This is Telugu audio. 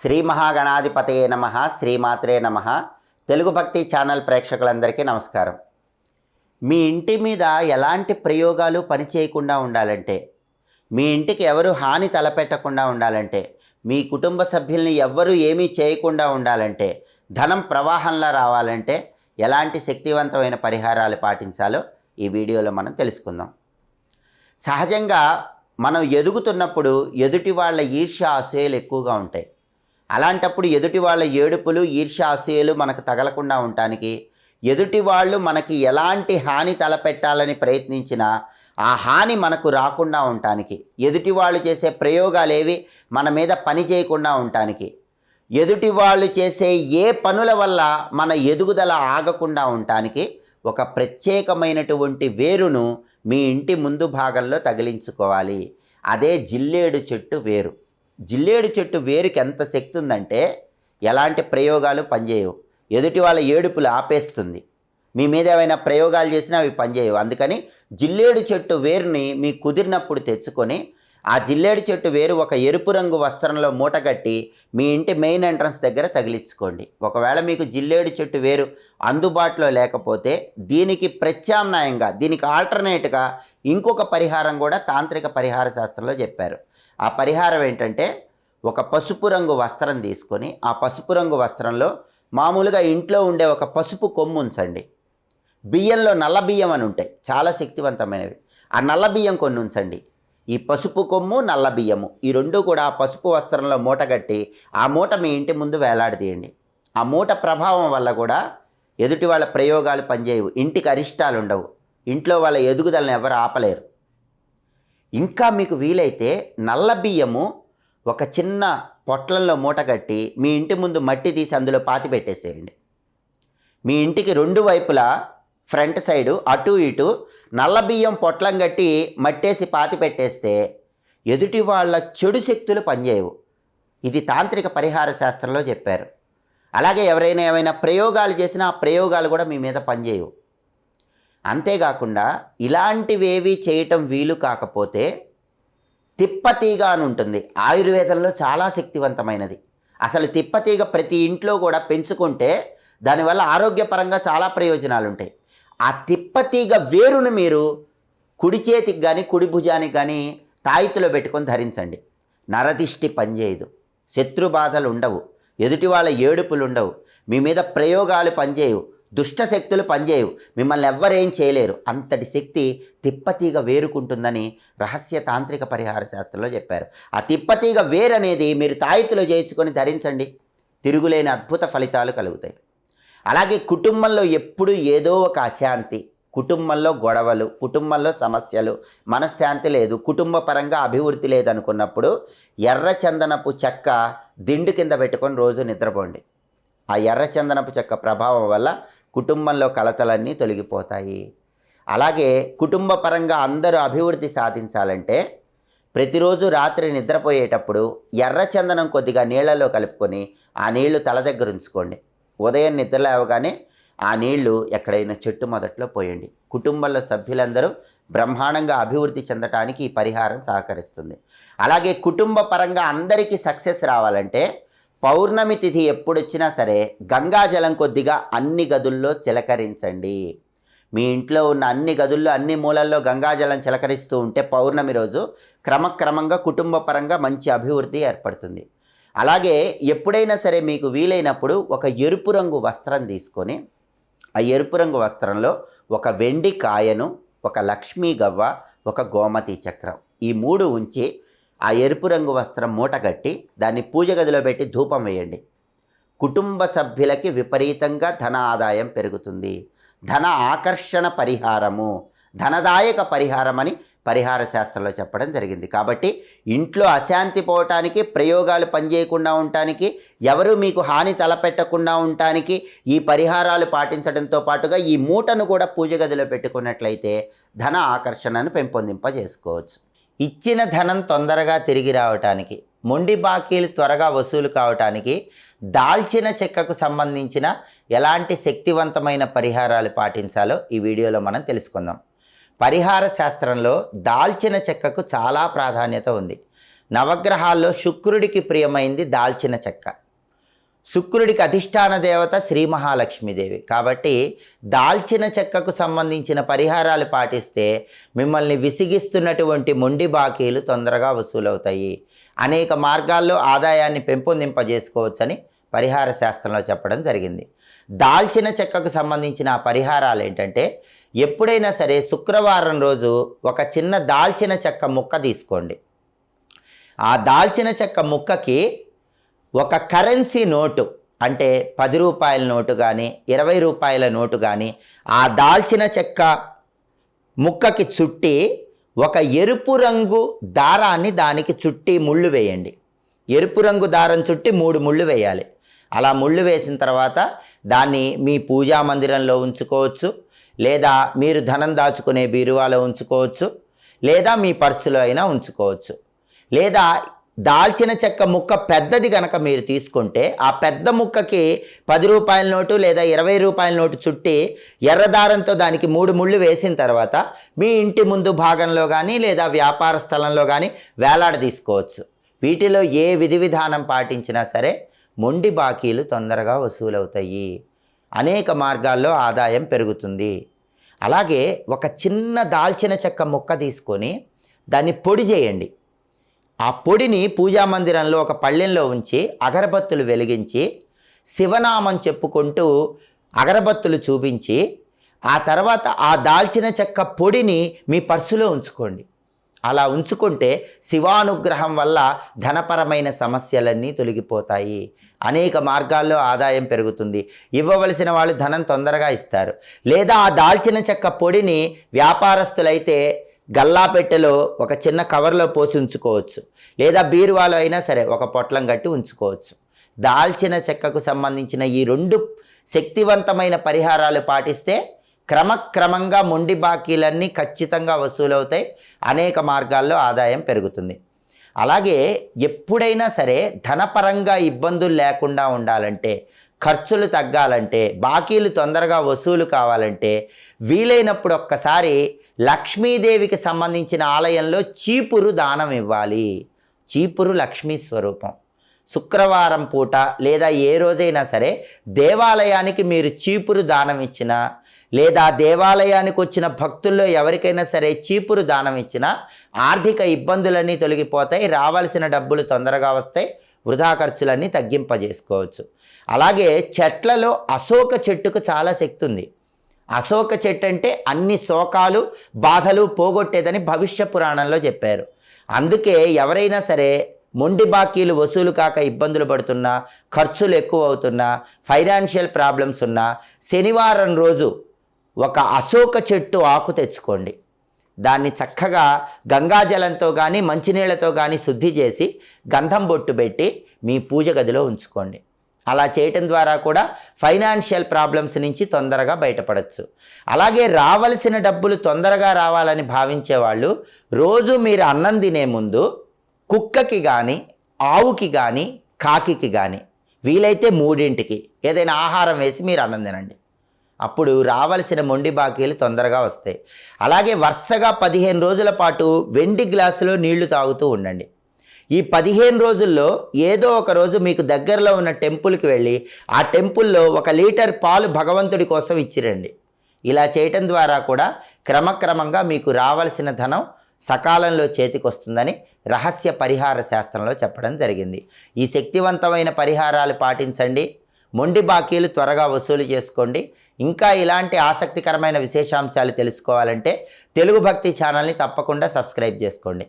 శ్రీ మహాగణాధిపతయే నమ శ్రీమాత్రే నమ. తెలుగు భక్తి ఛానల్ ప్రేక్షకులందరికీ నమస్కారం. మీ ఇంటి మీద ఎలాంటి ప్రయోగాలు పనిచేయకుండా ఉండాలంటే మీ ఇంటికి ఎవరు హాని తలపెట్టకుండా ఉండాలంటే మీ కుటుంబ సభ్యుల్ని ఎవ్వరూ ఏమీ చేయకుండా ఉండాలంటే ధనం ప్రవాహంలా రావాలంటే ఎలాంటి శక్తివంతమైన పరిహారాలు పాటించాలో ఈ వీడియోలో మనం తెలుసుకుందాం. సహజంగా మనం ఎదుగుతున్నప్పుడు ఎదుటి వాళ్ళ ఈర్ష్య అసూయలు ఎక్కువగా ఉంటాయి. అలాంటప్పుడు ఎదుటి వాళ్ళ ఏడుపులు ఈర్ష్య అసూయలు మనకు తగలకుండా ఉండటానికి ఎదుటి వాళ్ళు మనకి ఎలాంటి హాని తలపెట్టాలని ప్రయత్నించినా ఆ హాని మనకు రాకుండా ఉండటానికి ఎదుటి వాళ్ళు చేసే ప్రయోగాలేవి మన మీద పని చేయకుండా ఉండటానికి ఎదుటి వాళ్ళు చేసే ఏ పనుల వల్ల మన ఎదుగుదల ఆగకుండా ఉండటానికి ఒక ప్రత్యేకమైనటువంటి వేరును మీ ఇంటి ముందు భాగంలో తగిలించుకోవాలి. అదే జిల్లేడు చెట్టు వేరు. జిల్లేడు చెట్టు వేరుకి ఎంత శక్తి ఉందంటే ఎలాంటి ప్రయోగాలు పనిచేయవు. ఎదుటి వాళ్ళ ఏడుపులు ఆపేస్తుంది. మీ మీద ఏమైనా ప్రయోగాలు చేసినా అవి పనిచేయవు. అందుకని జిల్లేడు చెట్టు వేరుని మీ కుదిరినప్పుడు తెచ్చుకొని ఆ జిల్లేడు చెట్టు వేరు ఒక ఎరుపు రంగు వస్త్రంలో మూటగట్టి మీ ఇంటి మెయిన్ ఎంట్రన్స్ దగ్గర తగిలించుకోండి. ఒకవేళ మీకు జిల్లేడు చెట్టు వేరు అందుబాటులో లేకపోతే దీనికి ప్రత్యామ్నాయంగా దీనికి ఆల్టర్నేట్గా ఇంకొక పరిహారం కూడా తాంత్రిక పరిహార శాస్త్రంలో చెప్పారు. ఆ పరిహారం ఏంటంటే ఒక పసుపు రంగు వస్త్రం తీసుకొని ఆ పసుపు రంగు వస్త్రంలో మామూలుగా ఇంట్లో ఉండే ఒక పసుపు కొమ్ము ఉంచండి. బియ్యంలో నల్ల బియ్యం అని ఉంటాయి చాలా శక్తివంతమైనవి. ఆ నల్ల బియ్యం కొన్ని ఉంచండి. ఈ పసుపు కొమ్ము నల్ల బియ్యము. ఈ రెండు కూడా పసుపు వస్త్రంలో మూట కట్టి ఆ మూట మీ ఇంటి ముందు వేలాడదీయండి. ఆ మూట ప్రభావం వల్ల కూడా ఎదుటి వాళ్ళ ప్రయోగాలు పనిచేయవు. ఇంటికి అరిష్టాలు ఉండవు. ఇంట్లో వాళ్ళ ఎదుగుదలను ఎవరు ఆపలేరు. ఇంకా మీకు వీలైతే నల్ల బియ్యము ఒక చిన్న పొట్లంలో మూట కట్టి మీ ఇంటి ముందు మట్టి తీసి అందులో పాతి పెట్టేసేయండి. మీ ఇంటికి రెండు వైపులా ఫ్రంట్ సైడు అటు ఇటు నల్ల బియ్యం పొట్లం కట్టి మట్టేసి పాతి పెట్టేస్తే ఎదుటి వాళ్ళ చెడు శక్తులు పనిచేయవు. ఇది తాంత్రిక పరిహార శాస్త్రంలో చెప్పారు. అలాగే ఎవరైనా ఏమైనా ప్రయోగాలు చేసినా ఆ ప్రయోగాలు కూడా మీ మీద పనిచేయవు. అంతేకాకుండా ఇలాంటివేవి చేయటం వీలు కాకపోతే తిప్పతీగ అని ఉంటుంది. ఆయుర్వేదంలో చాలా శక్తివంతమైనది. అసలు తిప్పతీగ ప్రతి ఇంట్లో కూడా పెంచుకుంటే దానివల్ల ఆరోగ్యపరంగా చాలా ప్రయోజనాలు ఉంటాయి ఆ తిప్పతీగ వేరును మీరు కుడి చేతికి కానీ కుడి భుజానికి కానీ తాయితులో పెట్టుకొని ధరించండి. నరదిష్టి పనిచేయదు. శత్రు బాధలు ఉండవు. ఎదుటి వాళ్ళ ఏడుపులు ఉండవు. మీ మీద ప్రయోగాలు పనిచేయవు. దుష్ట శక్తులు పనిచేయవు. మిమ్మల్ని ఎవ్వరేం చేయలేరు. అంతటి శక్తి తిప్పతీగ వేరుకుంటుందని రహస్య తాంత్రిక పరిహార శాస్త్రంలో చెప్పారు. ఆ తిప్పతీగ వేరు అనేది మీరు తాయితులో చేయించుకొని ధరించండి. తిరుగులేని అద్భుత ఫలితాలు కలుగుతాయి. అలాగే కుటుంబంలో ఎప్పుడు ఏదో ఒక అశాంతి. కుటుంబంలో గొడవలు కుటుంబంలో సమస్యలు మనశ్శాంతి లేదు కుటుంబ పరంగా అభివృద్ధి లేదనుకున్నప్పుడు ఎర్ర చందనపు చెక్క దిండు కింద పెట్టుకొని రోజు నిద్రపోండి. ఆ ఎర్ర చందనపు చెక్క ప్రభావం వల్ల కుటుంబంలో కలతలన్నీ తొలగిపోతాయి. అలాగే కుటుంబ పరంగా అందరూ అభివృద్ధి సాధించాలంటే ప్రతిరోజు రాత్రి నిద్రపోయేటప్పుడు ఎర్ర చందనం కొద్దిగా నీళ్ళలో కలుపుకొని ఆ నీళ్ళు తల దగ్గర ఉంచుకోండి. ఉదయం నిద్ర లేవగానే ఆ నీళ్ళు ఎక్కడైనా చెట్టు మొదట్లో పోయండి. కుటుంబంలో సభ్యులందరూ బ్రహ్మాండంగా అభివృద్ధి చెందటానికి ఈ పరిహారం సహకరిస్తుంది. అలాగే కుటుంబ పరంగా అందరికీ సక్సెస్ రావాలంటే పౌర్ణమి తిథి ఎప్పుడొచ్చినా సరే గంగాజలం కొద్దిగా అన్ని గదుల్లో చిలకరించండి. మీ ఇంట్లో ఉన్న అన్ని గదుల్లో అన్ని మూలల్లో గంగాజలం చిలకరిస్తూ ఉంటే పౌర్ణమి రోజు క్రమక్రమంగా కుటుంబ పరంగా మంచి అభివృద్ధి ఏర్పడుతుంది. అలాగే ఎప్పుడైనా సరే మీకు వీలైనప్పుడు ఒక ఎరుపు రంగు వస్త్రం తీసుకొని ఆ ఎరుపు రంగు వస్త్రంలో ఒక వెండి కాయను ఒక లక్ష్మీ గవ్వ ఒక గోమతి చక్రం ఈ మూడు ఉంచి ఆ ఎరుపు రంగు వస్త్రం మూట కట్టి దాన్ని పూజ గదిలో పెట్టి ధూపం వేయండి. కుటుంబ సభ్యులకి విపరీతంగా ధన ఆదాయం పెరుగుతుంది. ధన ఆకర్షణ పరిహారము. ధనదాయక పరిహారమని పరిహార శాస్త్రంలో చెప్పడం జరిగింది. కాబట్టి ఇంట్లో అశాంతి పోవటానికి ప్రయోగాలు పనిచేయకుండా ఉండటానికి ఎవరు మీకు హాని తలపెట్టకుండా ఉండటానికి ఈ పరిహారాలు పాటించడంతో పాటుగా ఈ మూటను కూడా పూజ గదిలో పెట్టుకున్నట్లయితే ధన ఆకర్షణను పెంపొందింపజేసుకోవచ్చు. ఇచ్చిన ధనం తొందరగా తిరిగి రావటానికి మొండి బాకీలు త్వరగా వసూలు కావటానికి దాల్చిన చెక్కకు సంబంధించిన ఎలాంటి శక్తివంతమైన పరిహారాలు పాటించాలో ఈ వీడియోలో మనం తెలుసుకుందాం. పరిహార శాస్త్రంలో దాల్చిన చెక్కకు చాలా ప్రాధాన్యత ఉంది. నవగ్రహాల్లో శుక్రుడికి ప్రియమైంది దాల్చిన చెక్క. శుక్రుడికి అధిష్టాన దేవత శ్రీ మహాలక్ష్మీదేవి. కాబట్టి దాల్చిన చెక్కకు సంబంధించిన పరిహారాలు పాటిస్తే మిమ్మల్ని విసిగిస్తున్నటువంటి మొండి బాకీలు తొందరగా వసూలవుతాయి. అనేక మార్గాల్లో ఆదాయాన్ని పెంపొందింపజేసుకోవచ్చని పరిహార శాస్త్రంలో చెప్పడం జరిగింది. దాల్చిన చెక్కకు సంబంధించిన పరిహారాలు ఏంటంటే ఎప్పుడైనా సరే శుక్రవారం రోజు ఒక చిన్న దాల్చిన చెక్క ముక్క తీసుకోండి. ఆ దాల్చిన చెక్క ముక్కకి ఒక కరెన్సీ నోటు అంటే పది రూపాయల నోటు కానీ ఇరవై రూపాయల నోటు కానీ ఆ దాల్చిన చెక్క ముక్కకి చుట్టి ఒక ఎరుపు రంగు దారాన్ని దానికి చుట్టి ముళ్ళు వేయండి. ఎరుపు రంగు దారం చుట్టి మూడు ముళ్ళు వేయాలి. అలా ముళ్ళు వేసిన తర్వాత దాన్ని మీ పూజా మందిరంలో ఉంచుకోవచ్చు. లేదా మీరు ధనం దాచుకునే బీరువాలో ఉంచుకోవచ్చు. లేదా మీ పర్సులో అయినా ఉంచుకోవచ్చు. లేదా దాల్చిన చెక్క ముక్క పెద్దది గనక మీరు తీసుకుంటే ఆ పెద్ద ముక్కకి పది రూపాయల నోటు లేదా ఇరవై రూపాయల నోటు చుట్టి ఎర్రదారంతో దానికి మూడు ముళ్ళు వేసిన తర్వాత మీ ఇంటి ముందు భాగంలో కానీ లేదా వ్యాపార స్థలంలో కానీ వేలాడ తీసుకోవచ్చు వీటిలో ఏ విధి విధానం పాటించినా సరే మొండి బాకీలు తొందరగా వసూలవుతాయి. అనేక మార్గాల్లో ఆదాయం పెరుగుతుంది. అలాగే ఒక చిన్న దాల్చిన చెక్క ముక్క తీసుకొని దాన్ని పొడి చేయండి. ఆ పొడిని పూజా మందిరంలో ఒక పళ్ళెంలో ఉంచి అగరబత్తులు వెలిగించి శివనామం చెప్పుకుంటూ అగరబత్తులు చూపించి ఆ తర్వాత ఆ దాల్చిన చెక్క పొడిని మీ పర్సులో ఉంచుకోండి. అలా ఉంచుకుంటే శివానుగ్రహం వల్ల ధనపరమైన సమస్యలన్నీ తొలగిపోతాయి. అనేక మార్గాల్లో ఆదాయం పెరుగుతుంది. ఇవ్వవలసిన వాళ్ళు ధనం తొందరగా ఇస్తారు. లేదా ఆ దాల్చిన చెక్క పొడిని వ్యాపారస్తులైతే గల్లాపెట్టెలో ఒక చిన్న కవర్లో పోసి ఉంచుకోవచ్చు. లేదా బీరువాలో అయినా సరే ఒక పొట్లం కట్టి ఉంచుకోవచ్చు. దాల్చిన చెక్కకు సంబంధించిన ఈ రెండు శక్తివంతమైన పరిహారాలు పాటిస్తే క్రమక్రమంగా మొండి బాకీలన్నీ ఖచ్చితంగా వసూలవుతాయి. అనేక మార్గాల్లో ఆదాయం పెరుగుతుంది. అలాగే ఎప్పుడైనా సరే ధనపరంగా ఇబ్బందులు లేకుండా ఉండాలంటే ఖర్చులు తగ్గాలంటే బాకీలు తొందరగా వసూలు కావాలంటే వీలైనప్పుడు ఒక్కసారి లక్ష్మీదేవికి సంబంధించిన ఆలయంలో చీపురు దానం ఇవ్వాలి. చీపురు లక్ష్మీ స్వరూపం. శుక్రవారం పూట లేదా ఏ రోజైనా సరే దేవాలయానికి మీరు చీపురు దానం ఇచ్చినా లేదా దేవాలయానికి వచ్చిన భక్తుల్లో ఎవరికైనా సరే చీపురు దానం ఇచ్చినా ఆర్థిక ఇబ్బందులన్నీ తొలగిపోతాయి రావాల్సిన డబ్బులు తొందరగా వస్తాయి వృధా ఖర్చులన్నీ తగ్గింపజేసుకోవచ్చు. అలాగే చెట్లలో అశోక చెట్టుకు చాలా శక్తి ఉంది అశోక చెట్టు అంటే అన్ని శోకాలు బాధలు పోగొట్టేదని భవిష్య పురాణంలో చెప్పారు. అందుకే ఎవరైనా సరే మొండి బాకీలు వసూలు కాక ఇబ్బందులు పడుతున్నా ఖర్చులు ఎక్కువ అవుతున్నా ఫైనాన్షియల్ ప్రాబ్లమ్స్ ఉన్నా శనివారం రోజు ఒక అశోక చెట్టు ఆకు తెచ్చుకోండి. దాన్ని చక్కగా గంగాజలంతో కానీ మంచినీళ్ళతో కానీ శుద్ధి చేసి గంధం బొట్టు పెట్టి మీ పూజ గదిలో ఉంచుకోండి. అలా చేయటం ద్వారా కూడా ఫైనాన్షియల్ ప్రాబ్లమ్స్ నుంచి తొందరగా బయటపడచ్చు. అలాగే రావలసిన డబ్బులు తొందరగా రావాలని భావించే వాళ్ళు రోజు మీరు అన్నం తినే ముందు కుక్కకి కానీ ఆవుకి కానీ కాకికి కానీ వీలైతే మూడింటికి ఏదైనా ఆహారం వేసి మీరు అన్నం తినండి. అప్పుడు రావలసిన మొండి బాకీలు తొందరగా వస్తాయి. అలాగే వరుసగా పదిహేను రోజుల పాటు వెండి గ్లాసులో నీళ్ళు తాగుతూ ఉండండి. ఈ పదిహేను రోజుల్లో ఏదో ఒక రోజు మీకు దగ్గరలో ఉన్న టెంపుల్కి వెళ్ళి ఆ టెంపుల్లో ఒక లీటర్ పాలు భగవంతుడి కోసం ఇచ్చిరండి. ఇలా చేయటం ద్వారా కూడా క్రమక్రమంగా మీకు రావలసిన ధనం సకాలంలో చేతికొస్తుందని రహస్య పరిహార శాస్త్రంలో చెప్పడం జరిగింది. ఈ శక్తివంతమైన పరిహారాలు పాటించండి. మొండి బాకీలు త్వరగా వసూలు చేసుకోండి. ఇంకా ఇలాంటి ఆసక్తికరమైన విశేషాంశాలు తెలుసుకోవాలంటే తెలుగు భక్తి ఛానల్ని తప్పకుండా సబ్స్క్రైబ్ చేసుకోండి.